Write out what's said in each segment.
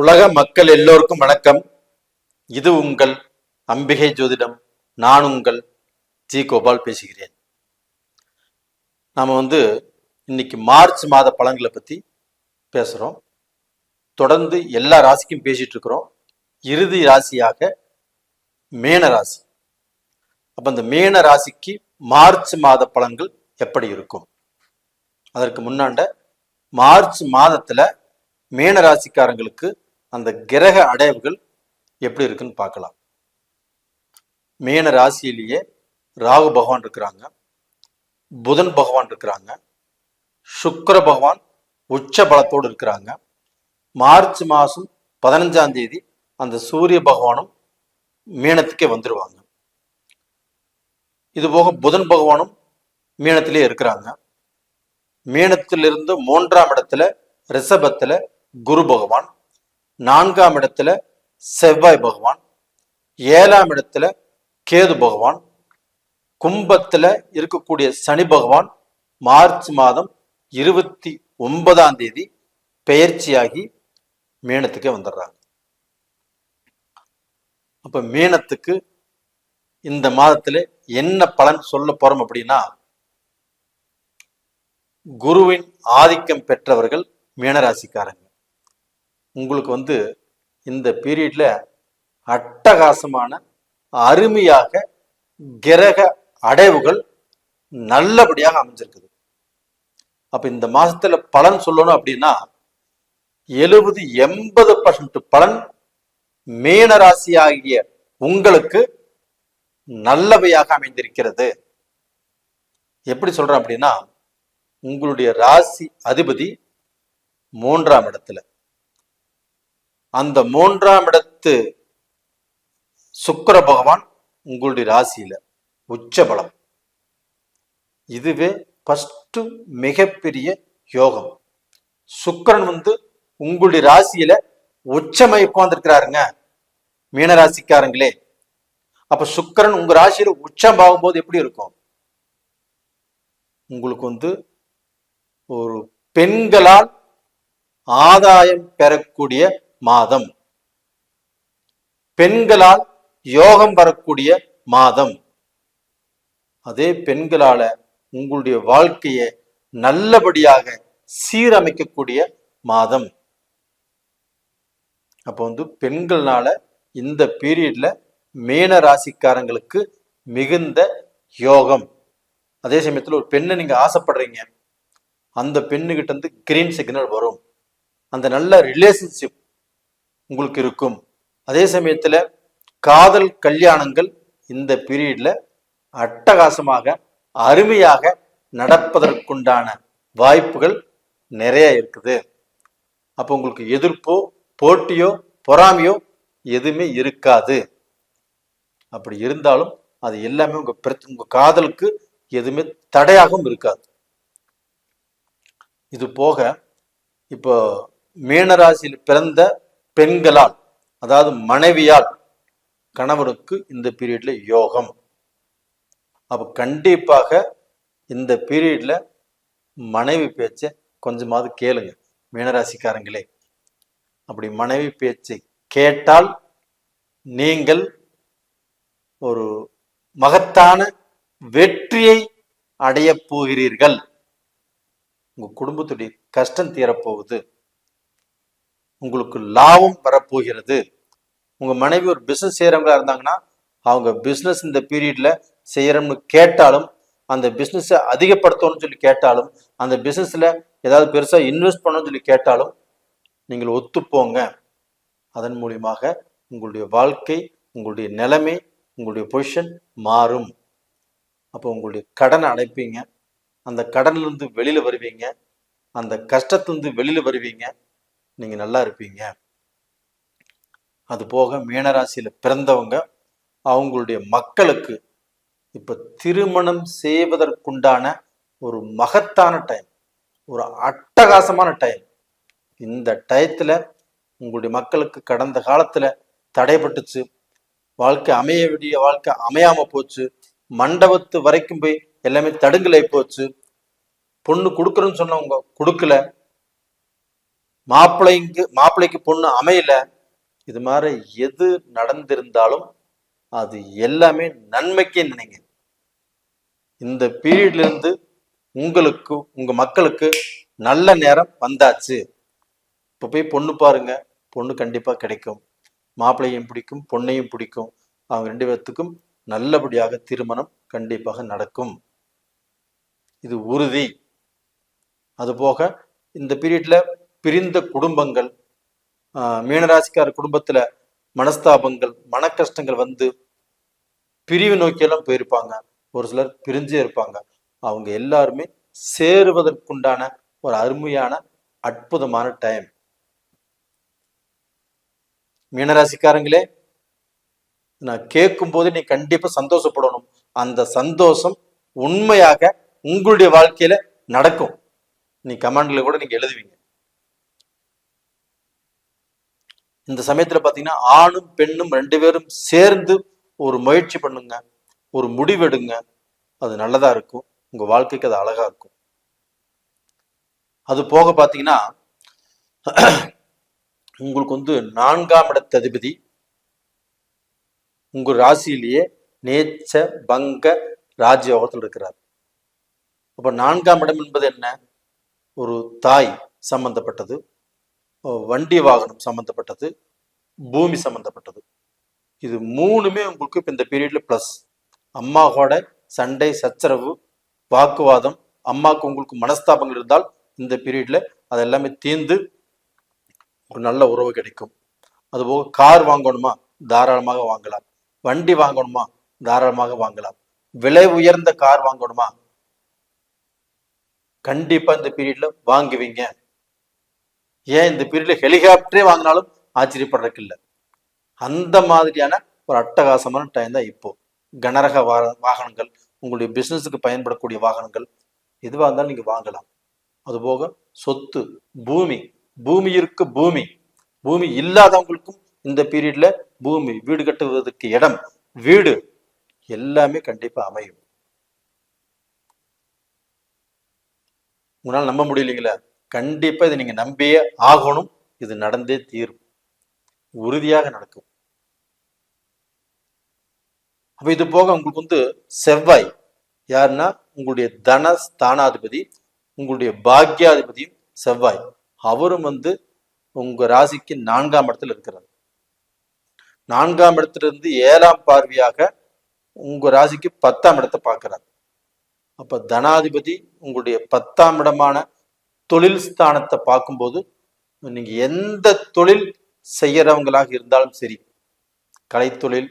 உலக மக்கள் எல்லோருக்கும் வணக்கம். இது உங்கள் அம்பிகை ஜோதிடம். நான் உங்கள் ஜி கோபால் பேசுகிறேன். நாம் வந்து இன்னைக்கு மார்ச் மாத பழங்களை பற்றி பேசுகிறோம் தொடர்ந்து எல்லா ராசிக்கும் பேசிட்டு இருக்கிறோம். இறுதி ராசியாக மேன ராசி. அப்போ இந்த மேன ராசிக்கு மார்ச் மாத பழங்கள் எப்படி இருக்கும்? அதற்கு முன்னாண்ட மார்ச் மாதத்தில் மேன ராசிக்காரங்களுக்கு அந்த கிரக அடைவுகள் எப்படி இருக்குன்னு பார்க்கலாம். மேன ராசியிலேயே ராகு பகவான் இருக்கிறாங்க. புதன் பகவான் இருக்கிறாங்க. சுக்கர பகவான் உச்ச பலத்தோடு இருக்கிறாங்க. மார்ச் மாதம் பதினஞ்சாம் தேதி அந்த சூரிய பகவானும் மீனத்துக்கே வந்துடுவாங்க இது போக புதன் பகவானும் மீனத்திலே இருக்கிறாங்க. மீனத்திலிருந்து மூன்றாம் இடத்துல ரிஷபத்துல குரு பகவான் நான்காம் இடத்துல செவ்வாய் பகவான் ஏழாம் இடத்துல கேது பகவான் கும்பத்துல இருக்கக்கூடிய சனி பகவான் மார்ச் மாதம் இருபத்தி ஒன்பதாம் தேதி பெயர்ச்சியாகி மீனத்துக்கே வந்துடுறாங்க. அப்ப மீனத்துக்கு இந்த மாதத்துல என்ன பலன் சொல்ல போறோம் அப்படின்னா குருவின் ஆதிக்கம் பெற்றவர்கள் மீனராசிக்காரங்க. உங்களுக்கு வந்து இந்த பீரியட்ல அட்டகாசமான அருமையாக கிரக அடைவுகள் நல்லபடியாக அமைஞ்சிருக்குது. அப்ப இந்த மாசத்துல பலன் சொல்லணும் அப்படின்னா எழுபது எண்பது பர்சன்ட் பலன் மீனராசி ஆகிய உங்களுக்கு நல்லவையாக அமைந்திருக்கிறது. எப்படி சொல்றேன் அப்படின்னா உங்களுடைய ராசி அதிபதி மூன்றாம் இடத்துல. அந்த மூன்றாம் இடத்து சுக்கர பகவான் உங்களுடைய ராசியில உச்ச பலம் இதுவே ஃபஸ்ட்டு மிகப்பெரிய யோகம். சுக்கரன் வந்து உங்களுடைய ராசியில உச்சமை உட்கார்ந்துருக்கிறாருங்க. மீனராசிக்காரங்களே அப்ப சுக்கிரன் உங்க ராசியில உச்சம் ஆகும்போது எப்படி இருக்கும்? உங்களுக்கு வந்து ஒரு பெண்களால் ஆதாயம் பெறக்கூடிய மாதம். பெண்களால் யோகம் வரக்கூடிய மாதம். அதே பெண்களால உங்களுடைய வாழ்க்கையை நல்லபடியாக சீரமைக்கக்கூடிய மாதம். அப்போ வந்து பெண்கள்னால இந்த பீரியட்ல மேன ராசிக்காரங்களுக்கு மிகுந்த யோகம். அதே சமயத்தில் ஒரு பெண்ணை நீங்க ஆசைப்படுறீங்க. அந்த பெண்ணுகிட்ட இருந்து கிரீன் சிக்னல் வரும். அந்த நல்ல ரிலேஷன்ஷிப் உங்களுக்கு இருக்கும். அதே சமயத்துல காதல் கல்யாணங்கள் இந்த பீரியட்ல அட்டகாசமாக அருமையாக நடப்பதற்குண்டான வாய்ப்புகள் நிறைய இருக்குது. அப்போ உங்களுக்கு எதிர்ப்போ போட்டியோ பொறாமையோ எதுவுமே இருக்காது. அப்படி இருந்தாலும் அது எல்லாமே உங்க பிரச்சனை உங்க காதலுக்கு எதுவுமே தடையாகவும் இருக்காது. இது போக இப்போ மீனராசியில் பிறந்த பெண்களால் அதாவது மனைவியால் கணவனுக்கு இந்த பீரியட்ல யோகம். அப்போ கண்டிப்பாக இந்த பீரியட்ல மனைவி பேச்சை கொஞ்சமாவது கேளுங்க மீனராசிக்காரங்களே. அப்படி மனைவி பேச்சை கேட்டால் நீங்கள் ஒரு மகத்தான வெற்றியை அடைய போகிறீர்கள். உங்க குடும்பத்துடைய கஷ்டம் தீரப்போகுது. உங்களுக்கு லாபம் வரப்போகிறது. உங்கள் மனைவி ஒரு பிஸ்னஸ் செய்கிறவங்களா இருந்தாங்கன்னா அவங்க பிஸ்னஸ் இந்த பீரியடில் செய்கிறோம்னு கேட்டாலும் அந்த பிஸ்னஸை அதிகப்படுத்தணும்னு சொல்லி கேட்டாலும் அந்த பிஸ்னஸில் ஏதாவது பெருசாக இன்வெஸ்ட் பண்ணணும்னு சொல்லி கேட்டாலும் நீங்கள் ஒத்துப்போங்க. அதன் மூலியமாக உங்களுடைய வாழ்க்கை உங்களுடைய நிலைமை உங்களுடைய பொசிஷன் மாறும். அப்போ உங்களுடைய கடனை அடைப்பீங்க. அந்த கடன்லேருந்து வெளியில் வருவீங்க. அந்த கஷ்டத்துலேருந்து வெளியில் வருவீங்க. நீங்க நல்லா இருப்பீங்க. அது போக மீனராசியில பிறந்தவங்க அவங்களுடைய மக்களுக்கு இப்ப திருமணம் செய்வதற்குண்டான ஒரு மகத்தான டைம் ஒரு அட்டகாசமான டைம் இந்த டயத்தில் உங்களுடைய மக்களுக்கு கடந்த காலத்துல தடைப்பட்டுச்சு வாழ்க்கை அமைய வேண்டிய வாழ்க்கை அமையாம போச்சு. மண்டபத்து வரைக்கும் போய் எல்லாமே தடுங்கலை போச்சு. பொண்ணு கொடுக்குறேன்னு சொன்னவங்க கொடுக்கல. மாப்பிள்ளைக்கு மாப்பிள்ளைக்கு பொண்ணு அமையல. இது மாதிரி எது நடந்திருந்தாலும் அது எல்லாமே நன்மைக்கே நினைங்க. இந்த பீரியட்ல இருந்து உங்களுக்கு உங்க மக்களுக்கு நல்ல நேரம் வந்தாச்சு. இப்போ போய் பொண்ணு பாருங்க. பொண்ணு கண்டிப்பா கிடைக்கும். மாப்பிள்ளையும் பிடிக்கும் பொண்ணையும் பிடிக்கும். அவங்க ரெண்டு பேர்த்துக்கும் நல்லபடியாக திருமணம் கண்டிப்பாக நடக்கும். இது உறுதி. அதுபோக இந்த பீரியட்ல பிரிந்த குடும்பங்கள் ஆஹ், மீனராசிக்கார குடும்பத்துல மனஸ்தாபங்கள் மன கஷ்டங்கள் வந்து பிரிவு நோக்கியெல்லாம் போயிருப்பாங்க. ஒரு சிலர் பிரிஞ்சே இருப்பாங்க. அவங்க எல்லாருமே சேருவதற்குண்டான ஒரு அருமையான அற்புதமான டைம் மீனராசிக்காரங்களே நான் கேட்கும் போது நீ கண்டிப்பா சந்தோஷப்படணும். அந்த சந்தோஷம் உண்மையாக உங்களுடைய வாழ்க்கையில நடக்கும். நீ கமெண்ட்ல கூட நீங்க எழுதுவீங்க. இந்த சமயத்துல பாத்தீங்கன்னா ஆணும் பெண்ணும் ரெண்டு பேரும் சேர்ந்து ஒரு முயற்சி பண்ணுங்க. ஒரு முடிவெடுங்க. அது நல்லதா இருக்கும். உங்க வாழ்க்கைக்கு அது அழகா இருக்கும். அது போக பாத்தீங்கன்னா உங்களுக்கு வந்து நான்காம் இடத்த அதிபதி உங்க ராசியிலேயே நேச்ச பங்க ராஜயோகத்தில் இருக்கிறார். அப்ப நான்காம் இடம் என்பது என்ன? ஒரு தாய் சம்பந்தப்பட்டது. வண்டி வாகனம் சம்பந்தப்பட்டது பூமி சம்பந்தப்பட்டது. இது மூணுமே உங்களுக்கு இப்போ இந்த பீரியட்ல ப்ளஸ் அம்மாவோட சண்டை சச்சரவு வாக்குவாதம் அம்மாவுக்கு உங்களுக்கு மனஸ்தாபங்கள் இருந்தால் இந்த பீரியட்ல அது எல்லாமே தீர்ந்து ஒரு நல்ல உறவு கிடைக்கும். அதுபோக கார் வாங்கணுமா? தாராளமாக வாங்கலாம். வண்டி வாங்கணுமா? தாராளமாக வாங்கலாம். விலை உயர்ந்த கார் வாங்கணுமா? கண்டிப்பா இந்த பீரியட்ல வாங்குவீங்க. ஏன் இந்த பீரியட்ல ஹெலிகாப்டரே வாங்கினாலும் ஆச்சரியப்படுறதுக்கு இல்லை அந்த மாதிரியான ஒரு அட்டகாசமான டைம் தான் இப்போ. கனரக வா வாகனங்கள் உங்களுடைய பிஸ்னஸுக்கு பயன்படக்கூடிய வாகனங்கள் எதுவாக இருந்தாலும் நீங்க வாங்கலாம். அதுபோக சொத்து பூமி பூமி இருக்கு பூமி. பூமி இல்லாதவங்களுக்கும் இந்த பீரியட்ல பூமி வீடு கட்டுவதற்கு இடம் வீடு எல்லாமே கண்டிப்பா அமையும். உங்களால் நம்ப முடியலைங்களா? கண்டிப்பா இதை நீங்க நம்பியே ஆகணும். இது நடந்தே தீரும். உறுதியாக நடக்கும். அப்போ இது போக உங்களுக்கு வந்து செவ்வாய். யாருன்னா உங்களுடைய தன ஸ்தானாதிபதி உங்களுடைய பாக்யாதிபதியும் செவ்வாய். அவரும் வந்து உங்க ராசிக்கு நான்காம் இடத்துல இருக்கிறார். நான்காம் இடத்துல இருந்து ஏழாம் பார்வையாக உங்க ராசிக்கு பத்தாம் இடத்தை பார்க்கிறார். அப்ப தனாதிபதி உங்களுடைய பத்தாம் இடமான தொழில் ஸ்தானத்தை பார்க்கும்போது நீங்க எந்த தொழில் செய்யறவங்களாக இருந்தாலும் சரி கலைத்தொழில்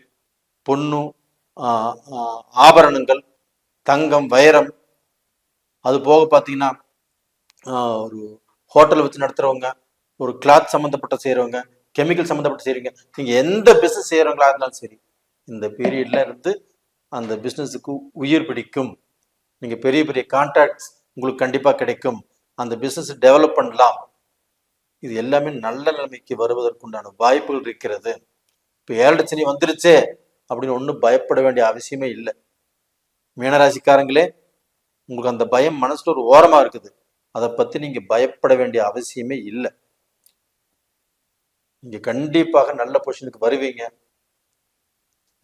பொண்ணு ஆபரணங்கள் தங்கம் வைரம் அது போக பார்த்தீங்கன்னா ஒரு ஹோட்டல் வச்சு நடத்துறவங்க ஒரு கிளாத் சம்மந்தப்பட்ட செய்கிறவங்க கெமிக்கல் சம்மந்தப்பட்ட செய்கிறவங்க நீங்கள் எந்த பிஸ்னஸ் செய்கிறவங்களா இருந்தாலும் சரி இந்த பீரியட்ல இருந்து அந்த பிஸ்னஸுக்கு உயிர் பிடிக்கும். நீங்கள் பெரிய பெரிய கான்ட்ராக்ட்ஸ் உங்களுக்கு கண்டிப்பாக கிடைக்கும். அந்த பிஸ்னஸ் டெவலப் பண்ணலாம். இது எல்லாமே நல்ல நிலைமைக்கு வருவதற்குண்டான வாய்ப்புகள் இருக்கிறது. இப்போ ஏழரை சனி வந்துருச்சே அப்படின்னு ஒன்றும் பயப்பட வேண்டிய அவசியமே இல்லை. மீனராசிக்காரங்களே உங்களுக்கு அந்த பயம் மனசில் ஒரு ஓரமாக இருக்குது. அதை பற்றி நீங்கள் பயப்பட வேண்டிய அவசியமே இல்லை. நீங்கள் கண்டிப்பாக நல்ல பொசிஷனுக்கு வருவீங்க.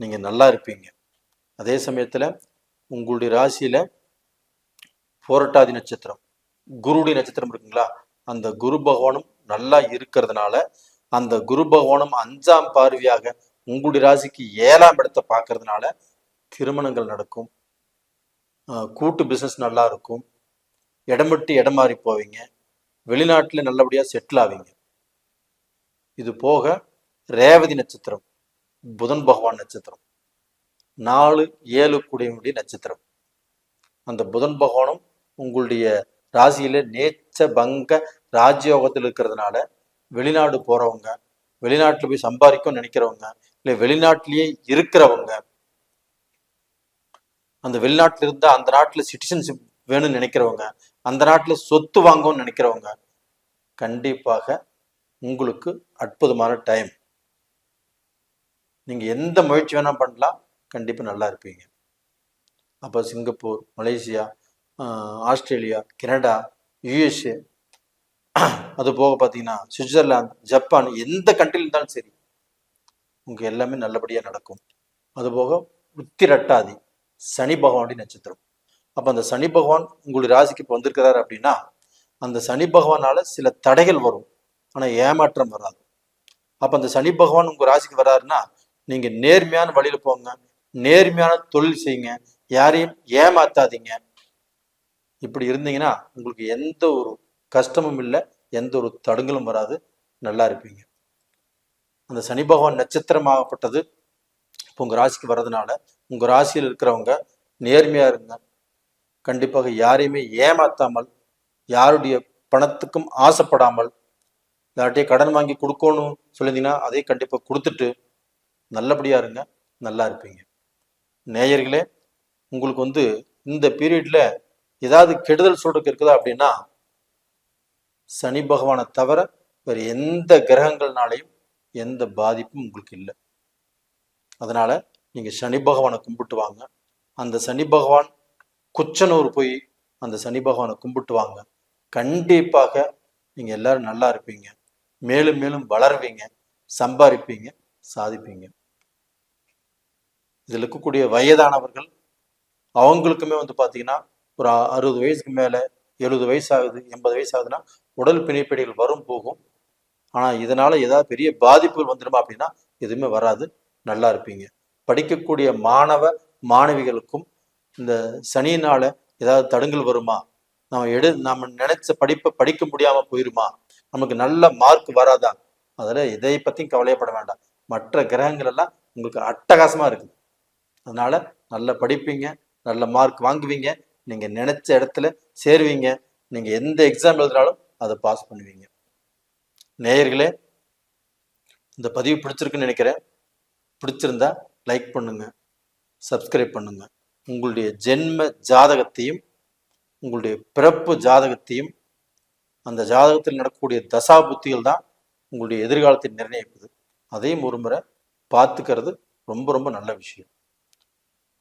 நீங்கள் நல்லா இருப்பீங்க. அதே சமயத்தில் உங்களுடைய ராசியில் போராட்டாதி நட்சத்திரம். குருடைய நட்சத்திரம் இருக்குங்களா? அந்த குரு பகவானும் நல்லா இருக்கிறதுனால அந்த குரு பகவானும் அஞ்சாம் பார்வையாக உங்களுடைய ராசிக்கு ஏழாம் இடத்தை பார்க்கறதுனால திருமணங்கள் நடக்கும். கூட்டு பிஸ்னஸ் நல்லா இருக்கும். இடம் விட்டு இடம் மாறி போவீங்க. வெளிநாட்டில் நல்லபடியாக செட்டில் ஆவீங்க. இது போக ரேவதி நட்சத்திரம் புதன் பகவான் நட்சத்திரம். நாலு ஏழு கூடியவனுடைய நட்சத்திரம். அந்த புதன் பகவானும் உங்களுடைய ராசியில நேச்ச பங்க ராஜயோகத்தில் இருக்கிறதுனால வெளிநாடு போறவங்க வெளிநாட்டுல போய் சம்பாதிக்கும் நினைக்கிறவங்க இல்லை வெளிநாட்டிலேயே இருக்கிறவங்க அந்த வெளிநாட்டில் இருந்தால் அந்த நாட்டில் சிட்டிசன்ஷிப் வேணும்னு நினைக்கிறவங்க அந்த நாட்டில் சொத்து வாங்கணும்னு நினைக்கிறவங்க கண்டிப்பாக உங்களுக்கு அற்புதமான டைம் நீங்கள் எந்த முயற்சி வேணால் பண்ணலாம் கண்டிப்பாக நல்லா இருப்பீங்க. அப்போ Singapore Malaysia Australia Canada USA அது போக பார்த்தீங்கன்னா சுவிட்சர்லாந்து ஜப்பான் எந்த கண்ட்ரியில் இருந்தாலும் சரி உங்களுக்கு எல்லாமே நல்லபடியாக நடக்கும். அதுபோக உத்திரட்டாதி சனி பகவானுடைய நட்சத்திரம். அப்போ அந்த சனி பகவான் உங்களுடைய ராசிக்கு இப்போ வந்திருக்கிறாரு அப்படின்னா அந்த சனி பகவானால சில தடைகள் வரும். ஆனால் ஏமாற்றம் வராது. அப்போ அந்த சனி பகவான் உங்கள் ராசிக்கு வராருன்னா நீங்கள் நேர்மையான வழியில் போங்க நேர்மையான தொழில் செய்யுங்க யாரையும் ஏமாத்தாதீங்க இப்படி இருந்தீங்கன்னா உங்களுக்கு எந்த ஒரு கஷ்டமும் இல்லை எந்த ஒரு தடுங்கலும் வராது. நல்லா இருப்பீங்க. அந்த சனி பகவான் நட்சத்திரமாகப்பட்டது இப்போ உங்கள் ராசிக்கு வர்றதுனால உங்கள் ராசியில் இருக்கிறவங்க நேர்மையாக இருங்க. கண்டிப்பாக யாரையுமே ஏமாத்தாமல் யாருடைய பணத்துக்கும் ஆசைப்படாமல் யார்கிட்டயும் கடன் வாங்கி கொடுக்கணும் சொல்லியிருந்தீங்கன்னா அதையும் கண்டிப்பாக கொடுத்துட்டு நல்லபடியாக இருங்க. நல்லா இருப்பீங்க. நேயர்களே உங்களுக்கு வந்து இந்த பீரியட்ல ஏதாவது கெடுதல் சொல்றதுக்கு இருக்குதா அப்படின்னா சனி பகவானை தவிர வேறு எந்த கிரகங்கள்னாலையும் எந்த பாதிப்பும் உங்களுக்கு இல்லை. அதனால நீங்க சனி பகவானை கும்பிட்டு வாங்க. அந்த சனி பகவான் குச்சனூர் போய் அந்த சனி பகவானை கும்பிட்டு வாங்க. கண்டிப்பாக நீங்க எல்லாரும் நல்லா இருப்பீங்க. மேலும் மேலும் வளருவீங்க. சம்பாதிப்பீங்க. சாதிப்பீங்க. இதில் இருக்கக்கூடிய வயதானவர்கள் அவங்களுக்குமே வந்து பார்த்தீங்கன்னா ஒரு அறுபது வயசுக்கு மேலே எழுபது வயசு ஆகுது எண்பது வயசு ஆகுதுன்னா உடல் பிணைப்படிகள் வரும் போகும். ஆனால் இதனால ஏதாவது பெரிய பாதிப்புகள் வந்துடுமா அப்படின்னா எதுவுமே வராது. நல்லா இருப்பீங்க. படிக்கக்கூடிய மாணவ மாணவிகளுக்கும் இந்த சனியினால ஏதாவது தடுங்கல் வருமா? நம்ம எடு நம்ம நினைச்ச படிப்பை படிக்க முடியாம போயிருமா? நமக்கு நல்ல மார்க் வராதா? அதில் இதை பற்றியும் கவலையப்பட வேண்டாம். மற்ற கிரகங்கள் எல்லாம் உங்களுக்கு அட்டகாசமா இருக்குது அதனால நல்லா படிப்பீங்க நல்ல மார்க் வாங்குவீங்க நீங்கள் நினைச்ச இடத்துல சேருவீங்க. நீங்கள் எந்த எக்ஸாம் எழுதினாலும் அதை பாஸ் பண்ணுவீங்க. நேயர்களே இந்த பதிவு பிடிச்சிருக்குன்னு நினைக்கிறேன். பிடிச்சிருந்தா லைக் பண்ணுங்க. சப்ஸ்கிரைப் பண்ணுங்க. உங்களுடைய ஜென்ம ஜாதகத்தையும் உங்களுடைய பிறப்பு ஜாதகத்தையும் அந்த ஜாதகத்தில் நடக்கக்கூடிய தசா புத்திகள் தான் உங்களுடைய எதிர்காலத்தை நிர்ணயிப்பது. அதையும் ஒரு முறை பார்த்துக்கிறது ரொம்ப ரொம்ப நல்ல விஷயம்.